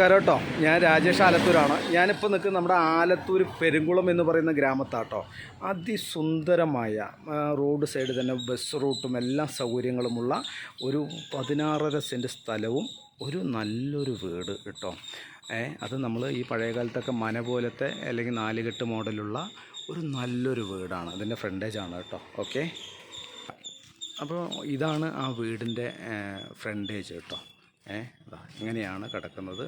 നമസ്കാരം കേട്ടോ. ഞാൻ രാജേഷ് ആലത്തൂരാണ്. ഞാനിപ്പോൾ നിൽക്കുന്നത് നമ്മുടെ ആലത്തൂർ പെരുങ്കുളം എന്ന് പറയുന്ന ഗ്രാമത്താട്ടോ. അതിസുന്ദരമായ റോഡ് സൈഡ് തന്നെ ബസ് റൂട്ടും എല്ലാ സൗകര്യങ്ങളുമുള്ള ഒരു പതിനാറര സെന്റ് സ്ഥലവും ഒരു നല്ലൊരു വീട് കേട്ടോ. ഏ അത് നമ്മൾ ഈ പഴയകാലത്തൊക്കെ മന പോലത്തെ അല്ലെങ്കിൽ നാലുകെട്ട് മോഡലുള്ള ഒരു നല്ലൊരു വീടാണ്. അതിന്റെ ഫ്രണ്ടേജാണ് കേട്ടോ. ഓക്കെ? അപ്പോൾ ഇതാണ് ആ വീടിന്റെ ഫ്രണ്ടേജ് കേട്ടോ. ഇങ്ങനെയാണ് കിടക്കുന്നത്.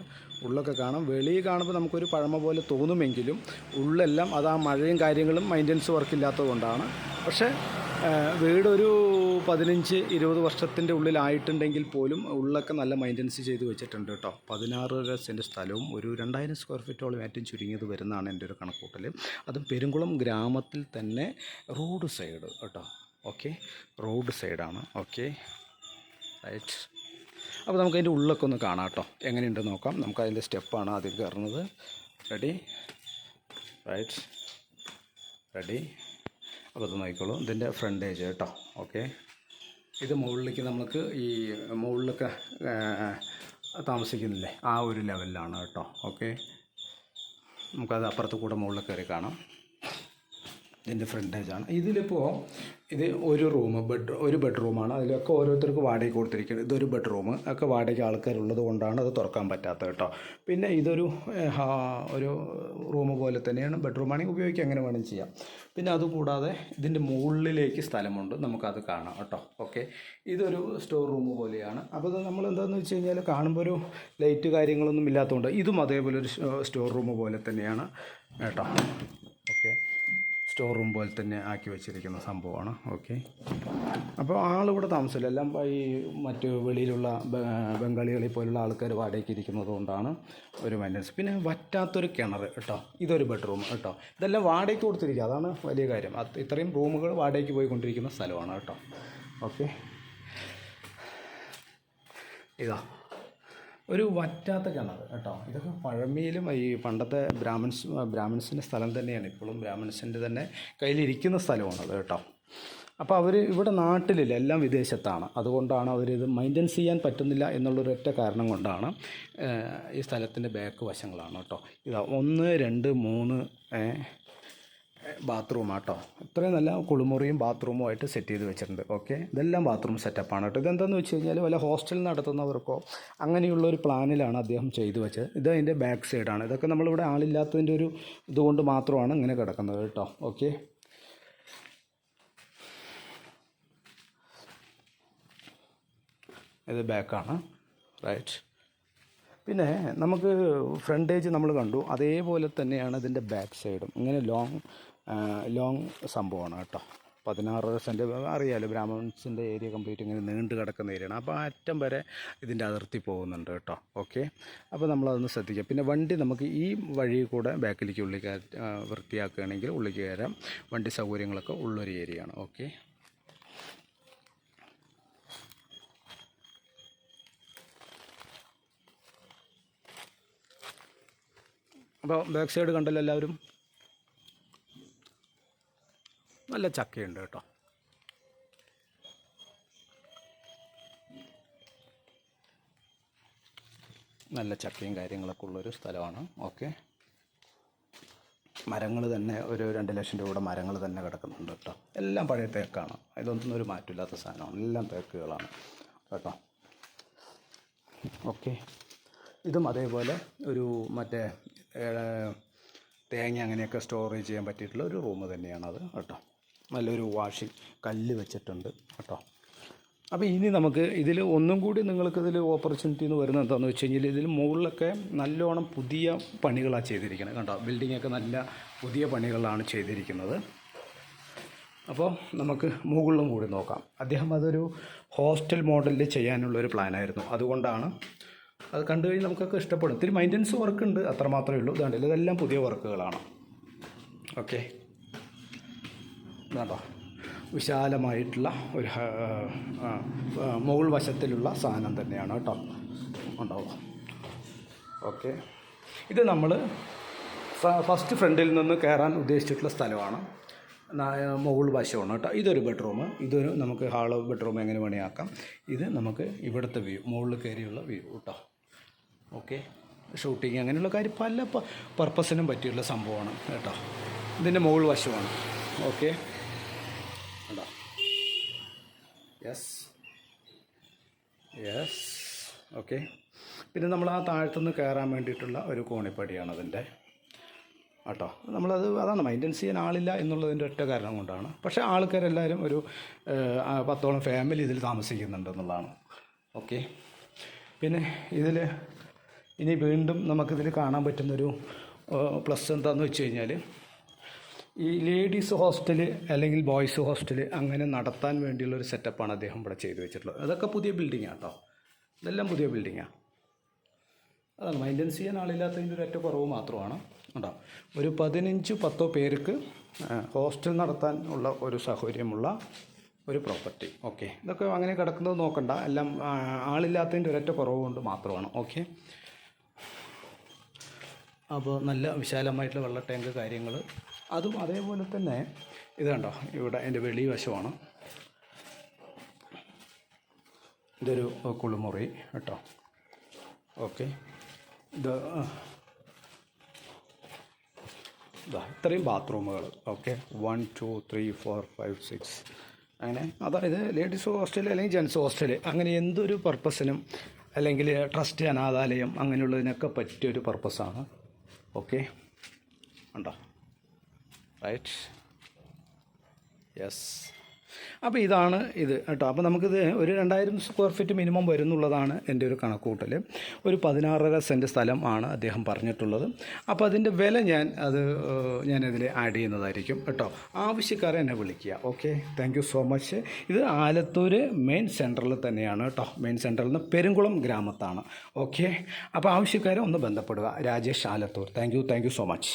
ഉള്ളൊക്കെ കാണാം. വെളിയിൽ കാണുമ്പോൾ നമുക്കൊരു പഴമ പോലെ തോന്നുമെങ്കിലും ഉള്ളെല്ലാം അത് ആ മഴയും കാര്യങ്ങളും മെയിന്റനൻസ് വർക്ക് ഇല്ലാത്തത് കൊണ്ടാണ് പക്ഷേ വീടൊരു പതിനഞ്ച് ഇരുപത് വർഷത്തിന്റെ ഉള്ളിലായിട്ടുണ്ടെങ്കിൽ പോലും ഉള്ളൊക്കെ നല്ല മെയിന്റനൻസ് ചെയ്ത് വെച്ചിട്ടുണ്ട് കേട്ടോ. പതിനാറ് സെന്റ് സ്ഥലവും ഒരു രണ്ടായിരം സ്ക്വയർ ഫീറ്റോളം ഏറ്റവും ചുരുങ്ങിയത് വരുന്നതാണ് എന്റെ ഒരു കണക്കൂട്ടൽ. അതും പെരുങ്കുളം ഗ്രാമത്തിൽ തന്നെ റോഡ് സൈഡ് കേട്ടോ. ഓക്കെ? റോഡ് സൈഡാണ് ഓക്കെ? റൈറ്റ് അപ്പോൾ നമുക്ക് അതിന്റെ ഉള്ളൊക്കെ ഒന്ന് കാണാം കേട്ടോ. എങ്ങനെയുണ്ടെന്ന് നോക്കാം. നമുക്ക് അതിന്റെ സ്റ്റെപ്പാണ് ആദ്യം കയറുന്നത്. റെഡി. റൈറ്റ്. റെഡി. അപ്പോൾ അത് നോക്കിക്കോളൂ. ഇതിന്റെ ഏജ് കേട്ടോ. ഓക്കെ. ഇത് മുകളിലേക്ക് നമുക്ക് ഈ മുകളിലൊക്കെ താമസിക്കുന്നില്ലേ? ആ ഒരു ലെവലിലാണ് കേട്ടോ. ഓക്കെ. നമുക്കത് അപ്പുറത്ത് കൂടെ മുകളിൽ കയറി കാണാം. ഇതിന്റെ ഫ്രണ്ടേജാണ് ഇതിലിപ്പോൾ ഇത് ഒരു റൂം ബെഡ് ഒരു ബെഡ്റൂമാണ് അതിലൊക്കെ ഓരോരുത്തർക്ക് വാടകയ്ക്ക് കൊടുത്തിരിക്കുന്നത്. ഇതൊരു ബെഡ്റൂം ഒക്കെ വാടക ആൾക്കാരുള്ളത് കൊണ്ടാണ് അത് തുറക്കാൻ പറ്റാത്തത് കേട്ടോ. പിന്നെ ഇതൊരു ഒരു റൂം പോലെ തന്നെയാണ്. ബെഡ്റൂമാണെങ്കിൽ ഉപയോഗിക്കുക അങ്ങനെ വേണമെങ്കിൽ ചെയ്യാം. പിന്നെ അതുകൂടാതെ ഇതിന്റെ മുകളിലേക്ക് സ്ഥലമുണ്ട്. നമുക്കത് കാണാം കേട്ടോ. ഓക്കെ. ഇതൊരു സ്റ്റോർ റൂം പോലെയാണ്. അപ്പോൾ നമ്മൾ എന്താണെന്ന് വെച്ച് കഴിഞ്ഞാൽ കാണുമ്പോൾ ഒരു ലൈറ്റ് കാര്യങ്ങളൊന്നും ഇല്ലാത്തതുകൊണ്ട് ഇതും അതേപോലെ ഒരു സ്റ്റോർ റൂം പോലെ തന്നെയാണ് കേട്ടോ. ഓക്കെ. സ്റ്റോർ റൂം പോലെ തന്നെ ആക്കി വെച്ചിരിക്കുന്ന സംഭവമാണ്. ഓക്കെ. അപ്പോൾ ആളിവിടെ താമസമില്ല എല്ലാം ഈ മറ്റ് വെളിയിലുള്ള ബംഗാളികളെ പോലുള്ള ആൾക്കാർ വാടകയ്ക്ക് ഇരിക്കുന്നത് കൊണ്ടാണ് ഒരു മൈനസ്. പിന്നെ വറ്റാത്തൊരു കിണർ കേട്ടോ. ഇതൊരു ബെഡ്റൂം കേട്ടോ. ഇതെല്ലാം വാടകയ്ക്ക് കൊടുത്തിരിക്കുക. അതാണ് വലിയ കാര്യം. ഇത്രയും റൂമുകൾ വാടകയ്ക്ക് പോയിക്കൊണ്ടിരിക്കുന്ന സ്ഥലമാണ് കേട്ടോ. ഓക്കെ. ഇതാ. ഒരു വറ്റാത്ത കിണർ കേട്ടോ. ഇതൊക്കെ പഴമയിലും ഈ പണ്ടത്തെ ബ്രാഹ്മിൻസ് ബ്രാഹ്മിൻസിന്റെ സ്ഥലം തന്നെയാണ്. ഇപ്പോഴും ബ്രാഹ്മിൻസിന്റെ തന്നെ കയ്യിലിരിക്കുന്ന സ്ഥലമാണത് കേട്ടോ. അപ്പോൾ അവർ ഇവിടെ നാട്ടിലില്ല എല്ലാം വിദേശത്താണ്. അതുകൊണ്ടാണ് അവരിത് മെയിന്റെനൻസ് ചെയ്യാൻ പറ്റുന്നില്ല എന്നുള്ളൊരൊറ്റ കാരണം കൊണ്ടാണ് ഈ സ്ഥലത്തിന്റെ ബാക്ക് വശങ്ങളാണ് കേട്ടോ. ഇതാ ഒന്ന് രണ്ട് മൂന്ന് ഏഹ്, ബാത്റൂം ആട്ടോ. ഇത്രയും നല്ല കുളിമുറിയും ബാത്റൂമും ആയിട്ട് സെറ്റ് ചെയ്ത് വെച്ചിട്ടുണ്ട്. ഓക്കെ ഇതെല്ലാം ബാത്റൂം സെറ്റപ്പാണ് കേട്ടോ. ഇതെന്താണെന്ന് വെച്ച് കഴിഞ്ഞാൽ വല്ല ഹോസ്റ്റൽ നടത്തുന്നവർക്കോ അങ്ങനെയുള്ള ഒരു പ്ലാനിലാണ് അദ്ദേഹം ചെയ്തു വെച്ചത്. ഇത് അതിന്റെ ബാക്ക് സൈഡാണ് ഇതൊക്കെ നമ്മളിവിടെ ആളില്ലാത്തതിന്റെ ഒരു ഇതുകൊണ്ട് മാത്രമാണ് ഇങ്ങനെ കിടക്കുന്നത് കേട്ടോ. ഓക്കെ ഇത് ബാക്കാണ് റൈറ്റ് പിന്നെ നമുക്ക് ഫ്രണ്ടേജ് നമ്മൾ കണ്ടു. അതേപോലെ തന്നെയാണ് ഇതിന്റെ ബാക്ക് സൈഡും ഇങ്ങനെ ലോങ് ലോങ് സംഭവമാണ് കേട്ടോ. പതിനാറ് സെന്റ് അറിയാമല്ലോ ബ്രാഹ്മൺസിന്റെ ഏരിയ കംപ്ലീറ്റ് ഇങ്ങനെ നീണ്ടു കിടക്കുന്ന ഏരിയയാണ് അപ്പോൾ ആ അറ്റം വരെ ഇതിന്റെ അതിർത്തി പോകുന്നുണ്ട് കേട്ടോ. ഓക്കെ അപ്പോൾ നമ്മളതൊന്ന് ശ്രദ്ധിക്കുക പിന്നെ വണ്ടി നമുക്ക് ഈ വഴി കൂടെ ബാക്കിലേക്ക് ആ, വൃത്തിയാക്കുകയാണെങ്കിൽ ഉള്ളിൽ കയറാം. വണ്ടി സൗകര്യങ്ങളൊക്കെ ഉള്ളൊരു ഏരിയയാണ് ഓക്കെ അപ്പോൾ ബാക്ക് സൈഡ് കണ്ടല്ലോ എല്ലാവരും? നല്ല ചക്കയുണ്ട് കേട്ടോ. നല്ല ചക്കയും കാര്യങ്ങളൊക്കെ ഉള്ളൊരു സ്ഥലമാണ്. ഓക്കെ. മരങ്ങൾ തന്നെ ഒരു രണ്ട് ലക്ഷം രൂപയുടെ മരങ്ങൾ തന്നെ കിടക്കുന്നുണ്ട് കേട്ടോ. എല്ലാം പഴയ തേക്കാണ്. ഇതൊന്നും ഒരു മാറ്റമില്ലാത്ത സാധനമാണ്. എല്ലാം തേക്കുകളാണ് കേട്ടോ. ഓക്കെ. ഇതും അതേപോലെ ഒരു മറ്റേ തേങ്ങ അങ്ങനെയൊക്കെ സ്റ്റോറേജ് ചെയ്യാൻ പറ്റിയിട്ടുള്ള ഒരു റൂം തന്നെയാണത് കേട്ടോ. നല്ലൊരു വാഷിംഗ് കല്ല് വെച്ചിട്ടുണ്ട് കേട്ടോ. അപ്പോൾ ഇനി നമുക്ക് ഇതിൽ ഒന്നും കൂടി നിങ്ങൾക്കിതിൽ ഓപ്പർച്യൂണിറ്റി എന്ന് വരുന്നത് എന്താണെന്ന് വെച്ച് കഴിഞ്ഞാൽ ഇതിൽ മുകളിലൊക്കെ നല്ലോണം പുതിയ പണികളാണ് ചെയ്തിരിക്കുന്നത് കണ്ടോ. ബിൽഡിങ്ങൊക്കെ നല്ല പുതിയ പണികളാണ് ചെയ്തിരിക്കുന്നത്. അപ്പോൾ നമുക്ക് മുകളിലും കൂടി നോക്കാം. അദ്ദേഹം അതൊരു ഹോസ്റ്റൽ മോഡലിൽ ചെയ്യാനുള്ള ഒരു പ്ലാനായിരുന്നു അതുകൊണ്ടാണ് അത് കണ്ടു കഴിഞ്ഞ് നമുക്കൊക്കെ ഇഷ്ടപ്പെടും. ഇത്തിരി മൈന്റനൻസ് വർക്ക് ഉണ്ട് അത്ര മാത്രമേ ഉള്ളൂ. ഇതാണ്ടില്ല ഇതെല്ലാം പുതിയ വർക്കുകളാണ് ഓക്കെ ഇതാണ്ടോ വിശാലമായിട്ടുള്ള ഒരു മുകൾ വശത്തിലുള്ള സാധനം തന്നെയാണ് കേട്ടോ. ഉണ്ടാവുക ഓക്കെ. ഇത് നമ്മൾ ഫസ്റ്റ് ഫ്രണ്ടിൽ നിന്ന് കയറാൻ ഉദ്ദേശിച്ചിട്ടുള്ള സ്ഥലമാണ്. മുകൾ വശമാണ് കേട്ടോ. ഇതൊരു ബെഡ്റൂം. ഇതൊരു നമുക്ക് ഹാൾ ബെഡ്റൂം എങ്ങനെ വേണമെങ്കിൽ ഇത് നമുക്ക് ഇവിടുത്തെ വ്യൂ മുകളിൽ കയറിയുള്ള വ്യൂ കേട്ടോ. ഓക്കെ. ഷൂട്ടിങ് അങ്ങനെയുള്ള കാര്യം പല പർപ്പസിനും പറ്റിയുള്ള സംഭവമാണ് കേട്ടോ. ഇതിന്റെ മുകൾ വശമാണ്. ഓക്കെ കേട്ടോ യെസ് യെസ് ഓക്കെ പിന്നെ നമ്മൾ ആ താഴത്തുനിന്ന് കയറാൻ വേണ്ടിയിട്ടുള്ള ഒരു കോണിപ്പടിയാണ് അതിന്റെ. കേട്ടോ? നമ്മളത് അതാണ് മെയിന്റെനൻസ് ചെയ്യാൻ ആളില്ല എന്നുള്ളതിന്റെ ഒറ്റ കാരണം കൊണ്ടാണ്. പക്ഷേ ആൾക്കാരെല്ലാവരും ഒരു പത്തോളം ഫാമിലി ഇതിൽ താമസിക്കുന്നുണ്ട് എന്നുള്ളതാണ്. ഓക്കെ പിന്നെ ഇതിൽ ഇനി വീണ്ടും നമുക്കിതിൽ കാണാൻ പറ്റുന്നൊരു പ്ലസ് എന്താണെന്ന് വെച്ച് കഴിഞ്ഞാൽ ഈ ലേഡീസ് ഹോസ്റ്റൽ അല്ലെങ്കിൽ ബോയ്സ് ഹോസ്റ്റൽ അങ്ങനെ നടത്താൻ വേണ്ടിയുള്ള ഒരു സെറ്റപ്പാണ് അദ്ദേഹം ഇവിടെ ചെയ്തു വെച്ചിട്ടുള്ളത്. അതൊക്കെ പുതിയ ബിൽഡിങ്ങാണ് കേട്ടോ ഇതെല്ലാം പുതിയ ബിൽഡിങ്ങാണ് അതാണ്. മെയിന്റനൻസ് ചെയ്യാൻ ആളില്ലാത്തതിന്റെ ഒരു ഒറ്റ കുറവ് മാത്രമാണ്. കേട്ടോ ഒരു പതിനഞ്ച് പത്തോ പേർക്ക് ഹോസ്റ്റൽ നടത്താൻ ഉള്ള ഒരു സൗകര്യമുള്ള ഒരു പ്രോപ്പർട്ടി ഓക്കെ ഇതൊക്കെ അങ്ങനെ കിടക്കുന്നത് നോക്കണ്ട. എല്ലാം ആളില്ലാത്തതിന്റെ ഒരൊറ്റ കുറവ് കൊണ്ട് മാത്രമാണ്. ഓക്കെ അപ്പോൾ നല്ല വിശാലമായിട്ടുള്ള വെള്ള ടാങ്ക് കാര്യങ്ങൾ അതും അതേപോലെ തന്നെ ഇത് കണ്ടോ? ഇവിടെ എന്റെ വെളി വശമാണ്. ഇതൊരു കുളിമുറി കേട്ടോ. ഓക്കെ. ഇത് ഇത്രയും ബാത്റൂമുകൾ. Okay. One two three four five six. അങ്ങനെ അതായത് ലേഡീസ് ഹോസ്റ്റൽ അല്ലെങ്കിൽ ജെൻസ് ഹോസ്റ്റൽ അങ്ങനെ എന്തൊരു പർപ്പസിനും അല്ലെങ്കിൽ ട്രസ്റ്റ് അനാഥാലയം അങ്ങനെയുള്ളതിനൊക്കെ പറ്റിയൊരു പർപ്പസാണ്. ഓക്കെ. ഉണ്ടോ റൈറ്റ് യെസ് അപ്പോൾ ഇതാണ് ഇത് കേട്ടോ. അപ്പോൾ നമുക്കിത് ഒരു രണ്ടായിരം സ്ക്വയർ ഫീറ്റ് മിനിമം വരുന്നുള്ളതാണ് എന്റെ ഒരു കണക്കൂട്ടൽ ഒരു പതിനാറര സെന്റ് സ്ഥലം ആണ് അദ്ദേഹം പറഞ്ഞിട്ടുള്ളത്. അപ്പോൾ അതിന്റെ വില ഞാൻ അത് ഞാനതിൽ ആഡ് ചെയ്യുന്നതായിരിക്കും കേട്ടോ. ആവശ്യക്കാരെ എന്നെ വിളിക്കുക. ഓക്കെ താങ്ക് സോ മച്ച് ഇത് ആലത്തൂർ മെയിൻ സെന്ററിൽ തന്നെയാണ് കേട്ടോ. മെയിൻ സെന്ററിൽ നിന്ന് പെരുങ്കുളം ഗ്രാമത്താണ്. ഓക്കെ അപ്പോൾ ആവശ്യക്കാരെ ഒന്ന് ബന്ധപ്പെടുക. Rajesh Alathur. Thank you so much